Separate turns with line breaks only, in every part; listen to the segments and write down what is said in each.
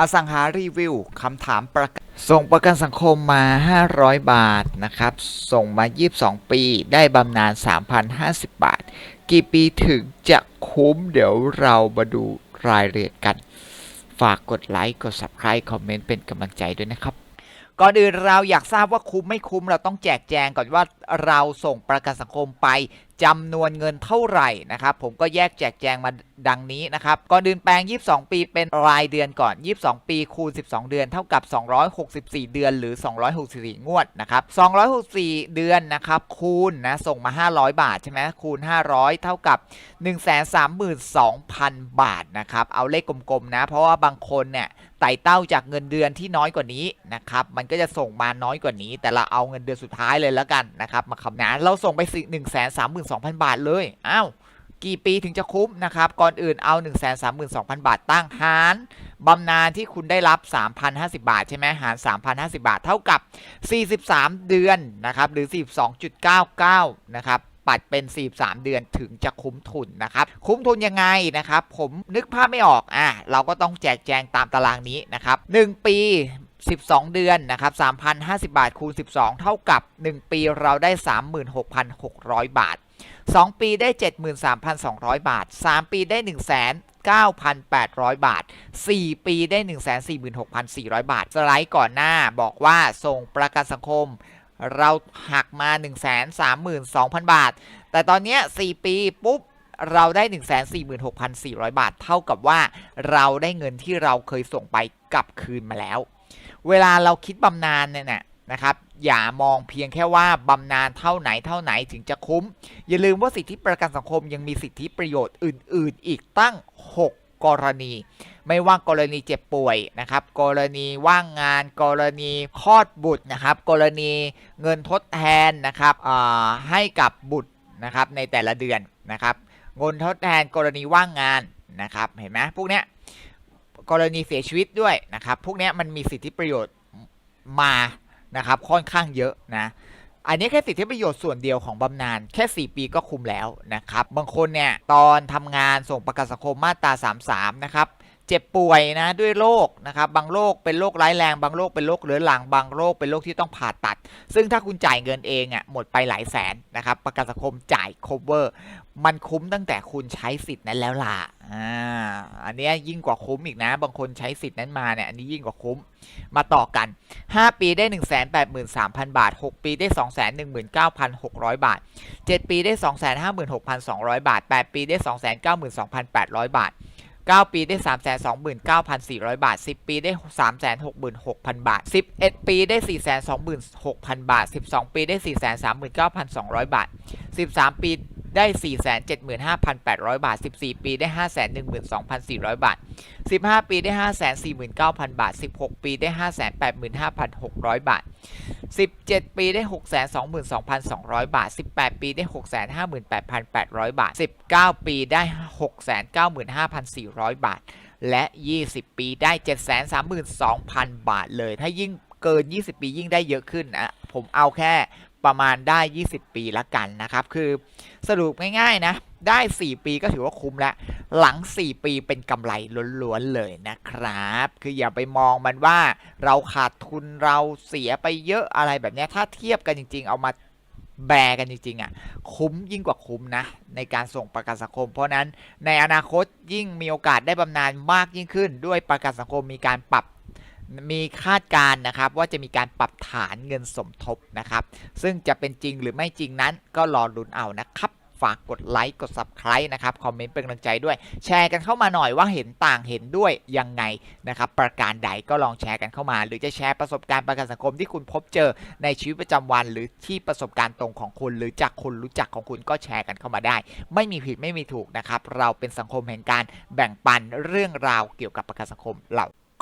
อสังหารีวิวคำถามประกันส่งประกันสังคมมา 500 บาทนะครับ ส่งมา 22 ปีได้บำนาญ3,050 บาท กี่ปีถึงจะคุ้มเดี๋ยวเรามาดูรายละเอียดกัน ฝากกดไลค์ กด Subscribe คอมเมนต์เป็นกำลังใจด้วยนะครับ ก่อนอื่นเราอยากทราบว่าคุ้มไม่คุ้มเราต้องแจกแจงก่อนว่าเราส่งประกันสังคมไปจำนวนเงินเท่าไหร่นะครับผมก็แยกแจกแจงมาดังนี้นะครับก่อนอื่นแปลง 22 ปีเป็นรายเดือนก่อน 22 ปีคูณ 12 เดือนเท่ากับ 264 เดือนหรือ 264 งวดนะครับ264 เดือนนะครับคูณนะส่งมา 500 บาทใช่ไหมคูณ 500 เท่ากับ 132,000 บาทนะครับเอาเลขกลมๆนะ เพราะว่าบางคนเนี่ยไต่เต้าจากเงินเดือนที่น้อยกว่านี้นะครับมันก็จะส่งมาน้อยกว่านี้ แต่เราเอาเงินเดือนสุดท้ายเลยแล้วกันนะครับมาคำนวณเราส่งไปสิ1 3 0 0 0งพันบาทเลยอ้าวกี่ปีถึงจะคุ้มนะครับ ก่อนอื่นเอา 1 3 2 0 0 0 บาทตั้งหารบำนาญที่คุณได้รับ 3,050 บาท ใช่ไหมหาร 3,050 บาท เท่ากับ 43 เดือนนะครับ หรือ 42.99 นะครับ ปัดเป็น 43 เดือนถึงจะคุ้มทุนนะครับ คุ้มทุนยังไงนะครับ ผมนึกภาพไม่ออก อะ เราก็ต้องแจกแจงตามตารางนี้นะครับ 1 ปี 12 เดือนนะครับ3,050 บาทคูณ 12 เท่ากับ 1 ปีเราได้ 36,600 บาท 2 ปีได้ 73,200 บาท 3 ปีได้1 9,800 บาท 4 ปีได้ 146,400 บาท สไลด์ก่อนหน้าบอกว่าส่งประกันสังคม เราหักมา 132,000 บาท แต่ตอนนี้ 4 ปีปุ๊บเราได้ 146,400 บาท เท่ากับว่าเราได้เงินที่เราเคยส่งไปกลับคืนมาแล้ว เวลาเราคิดบำนาญเนี่ย นะครับอย่ามองเพียงแค่ว่าบำนาญเท่าไหนเท่าไหนถึงจะคุ้ม อย่าลืมว่าสิทธิประกันสังคมยังมีสิทธิประโยชน์อื่น ๆ อีกตั้ง 6 กรณี ไม่ว่ากรณีเจ็บป่วยนะครับ กรณีว่างงาน กรณีคลอดบุตรนะครับ กรณีเงินทดแทนนะครับให้กับบุตรนะครับในแต่ละเดือนนะครับเงินทดแทนกรณีว่างงานนะครับ เห็นไหมพวกเนี้ยกรณีเสียชีวิตด้วยนะครับ พวกเนี้ยมันมีสิทธิประโยชน์มา นะครับค่อนข้างเยอะนะอันนี้แค่สิทธิประโยชน์ส่วนเดียวของบำนาญแค่ 4 ปีก็คุมแล้วนะครับ บางคนเนี่ย ตอนทำงานส่งประกันสังคมมาตรา 33 นะครับ เจ็บป่วยนะด้วยโรคนะครับบางโรคเป็นโรคร้ายแรงบางโรคเป็นโรคเรื้อรังบางโรคเป็นโรคที่ต้องผ่าตัด ซึ่งถ้าคุณจ่ายเงินเองอะ่ะหมดไปหลายแสนนะครับประกันสังคมจ่าย cover มันคุ้มตั้งแต่คุณใช้สิทธิ์นั้นแล้วล่ะอ่าอันนี้ยยิ่งกว่าคุ้มอีกนะ บางคนใช้สิทธิ์นั้นมาเนี่ยอันนี้ยิ่งกว่าคุ้มมาต่อกัน 5 ปีได้ 183,000 บาท 6 ปีได้ 219,600 บาท 7 ปีได้ 256,200 บาท 8 ปีได้ 292,800 บาท 9 ปีได้ 329,400 บาท 10 ปีได้ 366,000 บาท 11 ปีได้ 426,000 บาท 12 ปีได้ 439,200 บาท 13 ปี ได้ 475,800 บาท 14 ปีได้ 512,400 บาท 15 ปีได้ 549,000 บาท 16 ปีได้ 585,600 บาท 17 ปีได้ 622,200 บาท 18 ปีได้ 658,800 บาท 19 ปีได้ 695,400 บาท และ 20 ปีได้ 732,000 บาทเลย ถ้ายิ่งเกิน 20 ปียิ่งได้เยอะขึ้นนะ ผมเอาแค่ประมาณได้ 20 ปีละกันนะครับ คือสรุปง่ายๆนะได้ 4 ปีก็ถือว่าคุ้มแล้วหลัง 4 ปีเป็นกำไรล้วนๆเลยนะครับ คืออย่าไปมองมันว่าเราขาดทุนเราเสียไปเยอะอะไรแบบนี้ถ้าเทียบกันจริง ๆ เอามาแบกันจริงๆอะคุ้มยิ่งกว่าคุ้มนะ ในการส่งประกันสังคม เพราะนั้นในอนาคตยิ่งมีโอกาสได้บำนาญมากยิ่งขึ้น ด้วยประกันสังคมมีการปรับ มีคาดการณ์นะครับว่าจะมีการปรับฐานเงินสมทบนะครับ ซึ่งจะเป็นจริงหรือไม่จริงนั้นก็รอลุ้นเอานะครับ ฝากกดไลค์กด Subscribe นะครับ คอมเมนต์เป็นกำลังใจด้วย แชร์กันเข้ามาหน่อยว่าเห็นต่างเห็นด้วยยังไงนะครับ ประการใดก็ลองแชร์กันเข้ามา หรือจะแชร์ประสบการณ์ประกันสังคมที่คุณพบเจอในชีวิตประจำวัน หรือที่ประสบการณ์ตรงของคุณ หรือจากคนรู้จักของคุณก็แชร์กันเข้ามาได้ ไม่มีผิดไม่มีถูกนะครับ เราเป็นสังคมแห่งการแบ่งปันเรื่องราวเกี่ยวกับประกันสังคมเรา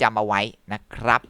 จำเอาไว้นะครับ